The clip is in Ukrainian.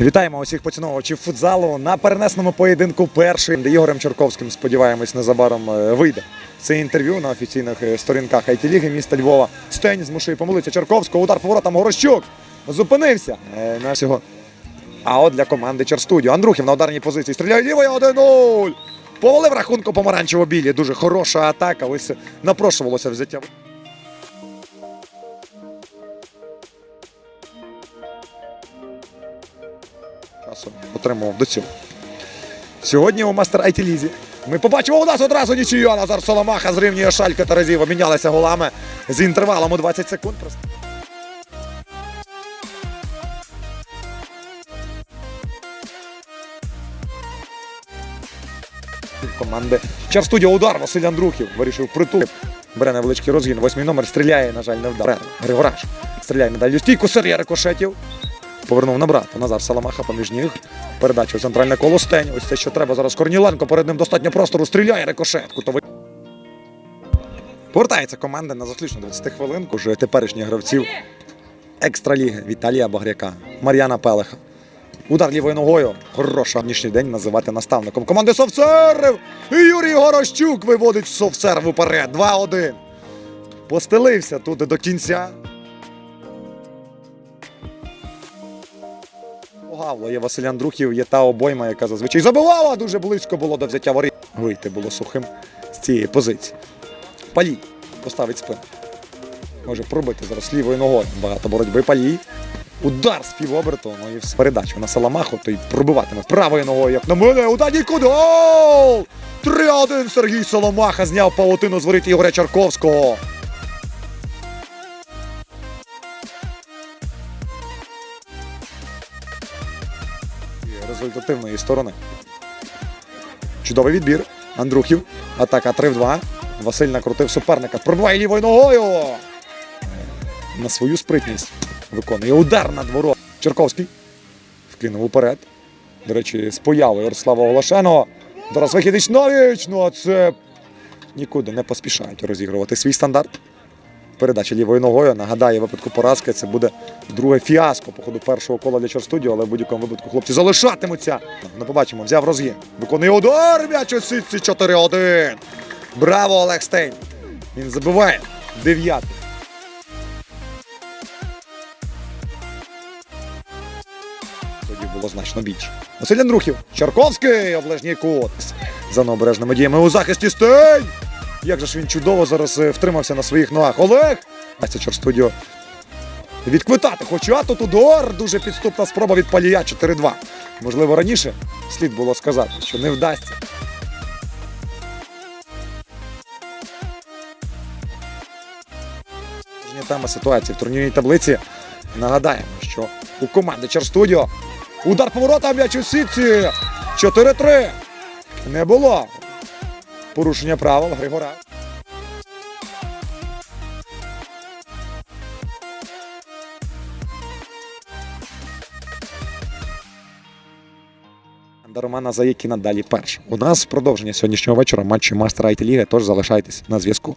Вітаємо усіх поціновувачів футзалу на перенесному поєдинку перший, де Ігорем Чорковським, сподіваємось, незабаром е, вийде. Це інтерв'ю на офіційних е, сторінках it ліги міста Львова. Стень змушує помилитися Чорковського. Удар по воротам Горощук. Зупинився е, на всього. А от для команди Черстудіо. Андрухів на ударній позиції стріляє лівою 1-0. Повалив рахунку помаранчево-білі. Дуже хороша атака. Ось напрошувалося взяття. Часу отримував до цього. Сьогодні у мастер IT Лізі ми побачимо у нас одразу нічию. Назар Соломаха зрівнює шалька Таразів. Обмінялися голами з інтервалом у 20 секунд. Команди Чарстудіо удар Василь Андрухів вирішив притул. Бере невеличкий розгін. Восьмий номер стріляє, на жаль, не вдар. Григораш стріляє на стійку. Серія рикошетів. Повернув на брата. Назар Саламаха поміж ніг. Передача у центральне коло стень. Ось це що треба зараз. Корніленко перед ним достатньо простору. Стріляє рикошет. Кутовий. Повертається команда на заключну 20 хвилин. Уже теперішніх гравців екстраліги Віталія Багряка, Мар'яна Пелеха. Удар лівою ногою. Хороша сьогоднішній день називати наставником команди Совцерів. І Юрій Горощук виводить Совцерв уперед. 2-1. Постелився тут до кінця. Погавло є Василь Андрухів, є та обойма, яка зазвичай забивала. Дуже близько було до взяття воріт. Вийти було сухим з цієї позиції. Палій поставить спину. Може пробити зараз лівою ногою. Багато боротьби палій. Удар з півоберту, ну і все. На Саламаху, той пробиватиме правою ногою, як на мене. Удар нікуди. Гол! 3-1 Сергій Соломаха зняв павутину з воріт Ігоря Чарковського. Результативної сторони. Чудовий відбір. Андрухів. Атака 3 в 2. Василь накрутив суперника. Пробиває лівою ногою. На свою спритність виконує удар над ворот. Черковський вкинув уперед. До речі, з появою Ярослава Оголошеного. Зараз вихідич Новіч. Ну а це нікуди не поспішають розігрувати свій стандарт. Передача лівою ногою. Нагадаю, в випадку поразки це буде друге фіаско по ходу першого кола для Чорстудіо, але в будь-якому випадку хлопці залишатимуться. Не побачимо, взяв розгін. Виконує удар. М'яч у сітці 4-1. Браво, Олег Стейн. Він забиває. Дев'ятий. Тоді було значно більше. Василь Андрухів. Чарковський. Облежній кут. За необережними діями у захисті Стейн. Як же ж він чудово зараз е, втримався на своїх ногах. Олег! Це Чорстудіо відквитати. Хоча тут удар. Дуже підступна спроба від Палія 4-2. Можливо, раніше слід було сказати, що не вдасться. Тема ситуації в турнірній таблиці. Нагадаємо, що у команди Черстудіо удар поворота м'яч у сітці. 4-3. Не було. Порушення правил Григора. Романа Заєкіна далі перш. У нас продовження сьогоднішнього вечора матчі Мастера IT Ліги, тож залишайтесь на зв'язку.